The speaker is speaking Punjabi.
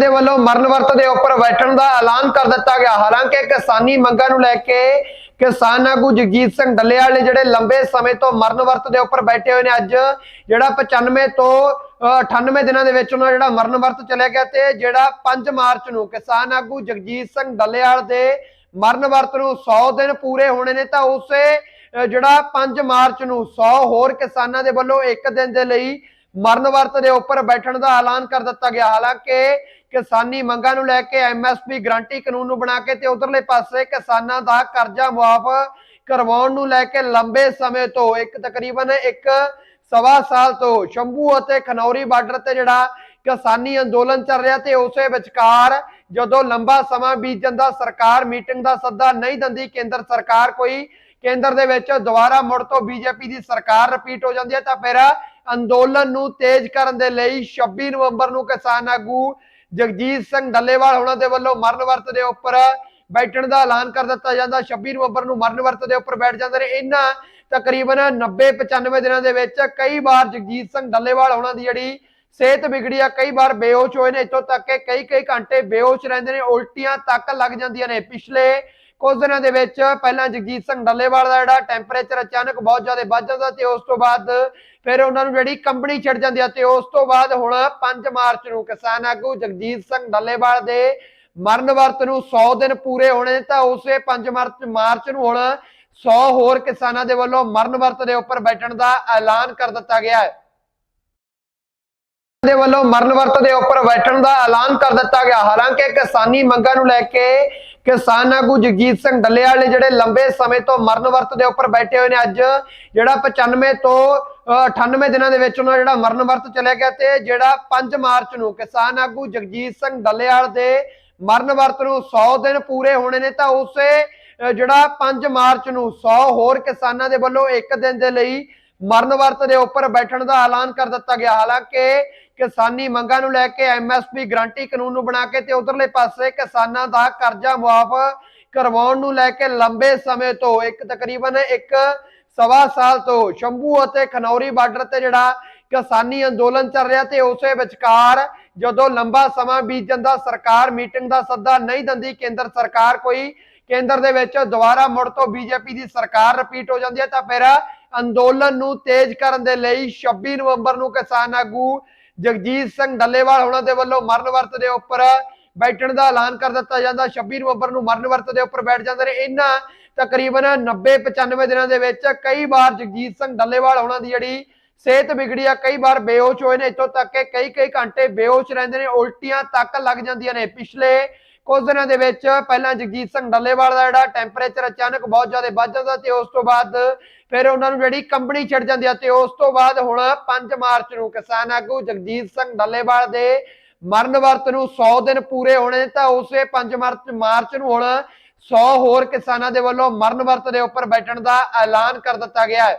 ਦੇ ਵੱਲੋਂ ਮਰਨ ਵਰਤ ਦੇ ਉੱਪਰ ਬੈਠਣ ਦਾ ਐਲਾਨ ਕਰ ਦਿੱਤਾ ਗਿਆ। ਹਾਲਾਂਕਿ ਕਿਸਾਨੀ ਮੰਗਾਂ ਨੂੰ ਲੈ ਕੇ ਕਿਸਾਨ ਆਗੂ ਜਗਜੀਤ ਸਿੰਘ ਡੱਲੇਵਾਲ ਨੇ ਜਿਹੜੇ ਲੰਬੇ ਸਮੇਂ ਤੋਂ ਮਰਨ ਵਰਤ ਦੇ ਉੱਪਰ ਬੈਠੇ ਹੋਏ ਨੇ, ਅੱਜ ਜਿਹੜਾ 95 ਤੋਂ 98 ਦਿਨਾਂ ਦੇ ਵਿੱਚ ਉਹਨਾਂ ਜਿਹੜਾ ਮਰਨ ਵਰਤ ਚੱਲਿਆ ਗਿਆ ਤੇ ਜਿਹੜਾ 5 ਮਾਰਚ ਨੂੰ ਕਿਸਾਨ ਆਗੂ ਜਗਜੀਤ ਸਿੰਘ ਡੱਲੇਵਾਲ ਦੇ ਮਰਨ ਵਰਤ ਨੂੰ 100 ਦਿਨ ਪੂਰੇ ਹੋਣੇ ਨੇ, ਤਾਂ ਉਸੇ ਜਿਹੜਾ 5 ਮਾਰਚ ਨੂੰ 100 ਹੋਰ ਕਿਸਾਨਾਂ ਦੇ ਵੱਲੋਂ ਇੱਕ ਦਿਨ ਦੇ ਲਈ ਮਰਨ ਵਰਤ ਦੇ ਉੱਪਰ ਬੈਠਣ ਦਾ ਐਲਾਨ ਕਰ ਦਿੱਤਾ ਗਿਆ। ਹਾਲਾਂਕਿ ਕਿਸਾਨੀ ਮੰਗਾਂ ਨੂੰ ਲੈ ਕੇ ਐਮਐਸਪੀ ਗਰੰਟੀ ਕਾਨੂੰਨ ਨੂੰ ਬਣਾ ਕੇ ਤੇ ਉਧਰਲੇ ਪਾਸੇ ਕਿਸਾਨਾਂ ਦਾ ਕਰਜ਼ਾ ਮੁਆਫ ਕਰਵਾਉਣ ਨੂੰ ਲੈ ਕੇ ਲੰਬੇ ਸਮੇਂ ਤੋਂ ਇੱਕ ਤਕਰੀਬਨ ਇੱਕ ਸਵਾ ਸਾਲ ਤੋਂ ਸ਼ੰਭੂ ਅਤੇ ਖਨੌਰੀ ਬਾਰਡਰ ਤੇ ਜਿਹੜਾ ਕਿਸਾਨੀ ਅੰਦੋਲਨ ਚੱਲ ਰਿਹਾ ਤੇ ਉਸੇ ਵਿਚਕਾਰ ਜਦੋਂ ਲੰਬਾ ਸਮਾਂ ਬੀਤ ਜਾਂਦਾ, ਸਰਕਾਰ ਮੀਟਿੰਗ ਦਾ ਸੱਦਾ ਨਹੀਂ ਦਿੰਦੀ, ਕੇਂਦਰ ਸਰਕਾਰ ਕੋਈ ਕੇਂਦਰ ਦੇ ਵਿੱਚ ਦੁਬਾਰਾ ਮੁੜ ਤੋਂ ਬੀਜੇਪੀ ਦੀ ਸਰਕਾਰ ਰਿਪੀਟ ਹੋ ਜਾਂਦੀ ਹੈ ਤਾਂ ਫਿਰ ਅੰਦੋਲਨ ਨੂੰ ਤੇਜ਼ ਕਰਨ ਦੇ ਲਈ 26 ਨਵੰਬਰ ਨੂੰ ਕਿਸਾਨ ਆਗੂ ਜਗਜੀਤ ਸਿੰਘ ਡੱਲੇਵਾਲ ਉਹਨਾਂ ਦੇ ਵੱਲੋਂ ਮਰਨ ਵਰਤ ਦੇ ਉੱਪਰ ਬੈਠਣ ਦਾ ਐਲਾਨ ਕਰ ਦਿੱਤਾ ਜਾਂਦਾ। 26 ਨਵੰਬਰ ਨੂੰ ਮਰਨ ਵਰਤ ਦੇ ਉੱਪਰ ਬੈਠ ਜਾਂਦੇ ਨੇ। ਇਹਨਾਂ ਤਕਰੀਬਨ 90 95 ਦਿਨਾਂ ਦੇ ਵਿੱਚ ਕਈ ਵਾਰ ਜਗਜੀਤ ਸਿੰਘ ਡੱਲੇਵਾਲ ਉਹਨਾਂ ਦੀ ਜਿਹੜੀ ਸਿਹਤ ਵਿਗੜੀ ਆ, ਕਈ ਵਾਰ ਬੇਹੋਸ਼ ਹੋਏ ਨੇ। ਇੱਥੋਂ ਤੱਕ ਕਿ ਕਈ ਕਈ ਘੰਟੇ ਬੇਹੋਸ਼ ਰਹਿੰਦੇ ਨੇ, ਉਲਟੀਆਂ ਤੱਕ ਲੱਗ ਜਾਂਦੀਆਂ ਨੇ। ਪਿਛਲੇ ਕੁਝ ਦਿਨਾਂ ਦੇ ਵਿੱਚ ਪਹਿਲਾਂ ਜਗਜੀਤ ਸਿੰਘ ਡੱਲੇਵਾਲ ਦਾ ਜਿਹੜਾ ਟੈਂਪਰੇਚਰ ਅਚਾਨਕ ਬਹੁਤ ਜ਼ਿਆਦਾ ਵੱਧ ਜਾਂਦਾ ਤੇ ਉਸ ਤੋਂ ਬਾਅਦ ਫਿਰ ਉਹਨਾਂ ਨੂੰ ਜਿਹੜੀ ਕੰਬਣੀ ਛੱਡ ਜਾਂਦੀ ਆ ਤੇ ਉਸ ਤੋਂ ਬਾਅਦ ਹੁਣ 5 ਮਾਰਚ ਨੂੰ ਕਿਸਾਨ ਆਗੂ ਜਗਜੀਤ ਸਿੰਘ ਡੱਲੇਵਾਲ ਦੇ ਮਰਨ ਵਰਤ ਨੂੰ 100 ਦਿਨ ਪੂਰੇ ਹੋਣੇ ਤਾਂ ਉਸੇ 5 ਮਾਰਚ ਮਾਰਚ ਨੂੰ ਹੁਣ 100 ਹੋਰ ਕਿਸਾਨਾਂ ਦੇ ਵੱਲੋਂ ਮਰਨ ਵਰਤ ਦੇ ਉੱਪਰ ਬੈਠਣ ਦਾ ਐਲਾਨ ਕਰ ਦਿੱਤਾ ਗਿਆ ਹੈ। ਦੇ ਵੱਲੋਂ ਮਰਨ ਵਰਤ ਦੇ ਉੱਪਰ ਬੈਠਣ ਦਾ ਐਲਾਨ ਕਰ ਦਿੱਤਾ ਗਿਆ। ਹਾਲਾਂਕਿ ਕਿਸਾਨੀ ਮੰਗਾਂ ਨੂੰ ਲੈ ਕੇ ਕਿਸਾਨ ਆਗੂ ਜਗਜੀਤ ਸਿੰਘ ਡੱਲੇਵਾਲ ਨੇ ਜਿਹੜੇ ਲੰਬੇ ਸਮੇਂ ਤੋਂ ਮਰਨ ਵਰਤ ਦੇ ਉੱਪਰ ਬੈਠੇ ਹੋਏ ਨੇ, ਅੱਜ ਜਿਹੜਾ 95 ਤੋਂ 98 ਦਿਨਾਂ ਦੇ ਵਿੱਚ ਉਹਨਾਂ ਜਿਹੜਾ ਮਰਨ ਵਰਤ ਚੱਲਿਆ ਗਿਆ ਤੇ ਜਿਹੜਾ 5 ਮਾਰਚ ਨੂੰ ਕਿਸਾਨ ਆਗੂ ਜਗਜੀਤ ਸਿੰਘ ਡੱਲੇਵਾਲ ਦੇ ਮਰਨ ਵਰਤ ਨੂੰ 100 ਦਿਨ ਪੂਰੇ ਹੋਣੇ ਨੇ, ਤਾਂ ਉਸੇ ਜਿਹੜਾ 5 ਮਾਰਚ ਨੂੰ 100 ਹੋਰ ਕਿਸਾਨਾਂ ਦੇ ਵੱਲੋਂ ਇੱਕ ਦਿਨ ਦੇ ਲਈ ਮਰਨ ਵਰਤ ਦੇ ਉੱਪਰ ਬੈਠਣ ਦਾ ਐਲਾਨ ਕਰ ਦਿੱਤਾ ਗਿਆ। ਹਾਲਾਂਕਿ ਕਿਸਾਨੀ ਮੰਗਾਂ ਨੂੰ ਲੈ ਕੇ ਐਮਐਸਪੀ ਗਰੰਟੀ ਕਾਨੂੰਨ ਨੂੰ ਬਣਾ ਕੇ ਤੇ ਉਧਰਲੇ ਪਾਸੇ ਕਿਸਾਨਾਂ ਦਾ ਕਰਜ਼ਾ ਮੁਆਫ ਕਰਵਾਉਣ ਨੂੰ ਲੈ ਕੇ ਲੰਬੇ ਸਮੇਂ ਤੋਂ ਇੱਕ ਤਕਰੀਬਨ ਇੱਕ ਸਵਾ ਸਾਲ ਤੋਂ ਸ਼ੰਭੂ ਅਤੇ ਖਨੌਰੀ ਬਾਰਡਰ ਤੇ ਜਿਹੜਾ ਕਿਸਾਨੀ ਅੰਦੋਲਨ ਚੱਲ ਰਿਹਾ ਤੇ ਉਸੇ ਵਿਚਕਾਰ ਜਦੋਂ ਲੰਬਾ ਸਮਾਂ ਬੀਤ ਜਾਂਦਾ, ਸਰਕਾਰ ਮੀਟਿੰਗ ਦਾ ਸੱਦਾ ਨਹੀਂ ਦਿੰਦੀ, ਕੇਂਦਰ ਸਰਕਾਰ ਕੋਈ ਕੇਂਦਰ ਦੇ ਵਿੱਚ ਦੁਬਾਰਾ ਮੁੜ ਤੋਂ ਬੀਜੇਪੀ ਦੀ ਸਰਕਾਰ ਰਿਪੀਟ ਹੋ ਜਾਂਦੀ ਹੈ ਤਾਂ ਫਿਰ ਅੰਦੋਲਨ ਨੂੰ ਤੇਜ਼ ਕਰਨ ਦੇ ਲਈ 26 ਨਵੰਬਰ ਨੂੰ ਕਿਸਾਨ ਆਗੂ ਜਗਜੀਤ ਸਿੰਘ ਡੱਲੇਵਾਲ ਉਹਨਾਂ ਦੇ ਵੱਲੋਂ ਮਰਨ ਵਰਤ ਦੇ ਉੱਪਰ ਬੈਠਣ ਦਾ ਐਲਾਨ ਕਰ ਦਿੱਤਾ ਜਾਂਦਾ। 26 ਨਵੰਬਰ ਨੂੰ ਮਰਨ ਵਰਤ ਦੇ ਉੱਪਰ ਬੈਠ ਜਾਂਦੇ ਨੇ। ਇਹਨਾਂ ਤਕਰੀਬਨ 90 95 ਦਿਨਾਂ ਦੇ ਵਿੱਚ ਕਈ ਵਾਰ ਜਗਜੀਤ ਸਿੰਘ ਡੱਲੇਵਾਲ ਉਹਨਾਂ ਦੀ ਜਿਹੜੀ ਸਿਹਤ ਵਿਗੜੀ ਆ, ਕਈ ਵਾਰ ਬੇਹੋਸ਼ ਹੋਏ ਨੇ। ਇੱਥੋਂ ਤੱਕ ਕਿ ਕਈ ਕਈ ਘੰਟੇ ਬੇਹੋਸ਼ ਰਹਿੰਦੇ ਨੇ, ਉਲਟੀਆਂ ਤੱਕ ਲੱਗ ਜਾਂਦੀਆਂ ਨੇ। ਪਿਛਲੇ ਕੁਝ ਦਿਨਾਂ ਦੇ ਵਿੱਚ ਪਹਿਲਾਂ ਜਗਜੀਤ ਸਿੰਘ ਡੱਲੇਵਾਲ ਦਾ ਜਿਹੜਾ ਟੈਂਪਰੇਚਰ ਅਚਾਨਕ ਬਹੁਤ ਜ਼ਿਆਦਾ ਵੱਧ ਜਾਂਦਾ ਤੇ ਉਸ ਤੋਂ ਬਾਅਦ ਫਿਰ ਉਹਨਾਂ ਨੂੰ ਜਿਹੜੀ ਕੰਬਣੀ ਛੱਡ ਜਾਂਦੀ ਆ ਤੇ ਉਸ ਤੋਂ ਬਾਅਦ ਹੁਣ 5 ਮਾਰਚ ਨੂੰ ਕਿਸਾਨ ਆਗੂ ਜਗਜੀਤ ਸਿੰਘ ਡੱਲੇਵਾਲ ਦੇ ਮਰਨ ਵਰਤ ਨੂੰ 100 ਦਿਨ ਪੂਰੇ ਹੋਣੇ ਤਾਂ ਉਸੇ 5 ਮਾਰਚ ਮਾਰਚ ਨੂੰ ਹੁਣ 100 ਹੋਰ ਕਿਸਾਨਾਂ ਦੇ ਵੱਲੋਂ ਮਰਨ ਵਰਤ ਦੇ ਉੱਪਰ ਬੈਠਣ ਦਾ ਐਲਾਨ ਕਰ ਦਿੱਤਾ ਗਿਆ ਹੈ।